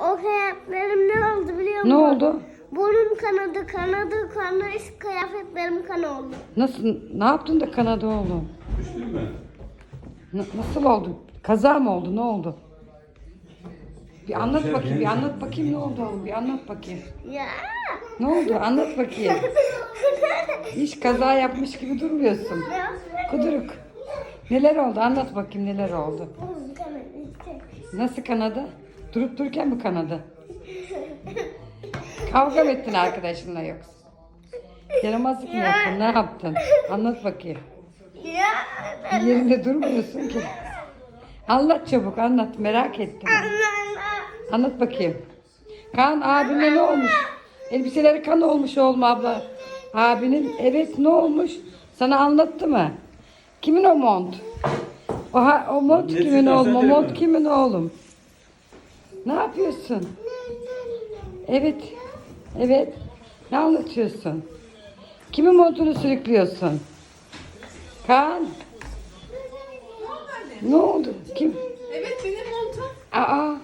o kıyafetlerim ne oldu biliyor musun? Ne oldu? Burnum kanadı, kanadı, kanadı, kıyafetlerim kan oldu. Nasıl? Ne yaptın da kanadı oğlum? Düştün mü? Na- nasıl oldu? Kaza mı oldu? Ne oldu? Bir anlat bakayım, bir anlat bakayım ne oldu oğlum? Bir anlat bakayım. Ya. Ne oldu? Anlat bakayım. Hiç kaza yapmış gibi durmuyorsun. Kuduruk. Neler oldu? Anlat bakayım neler oldu. Burnum kanadı işte. Nasıl kanadı? Durup dururken mi kanadı? Kavga mı ettin arkadaşınla yoksa? Yaramazlık mı yaptın? Ne yaptın? Anlat bakayım. Ya. Bir yerinde durmuyorsun ki. Anlat çabuk anlat. Merak ettim. Anlat bakayım. Kan abime ne olmuş? Elbiseleri kan olmuş oğlum abla. Abinin evet ne olmuş? Sana anlattı mı? Kimin o mont? O, ha- o mont Nesi kimin oğlum? O mont mi? kimin oğlum? Ne yapıyorsun? Evet. Evet. Ne anlatıyorsun? Kimin montunu sürüklüyorsun? Kaan. Ne oldu? Kim? Evet benim montum. Aa.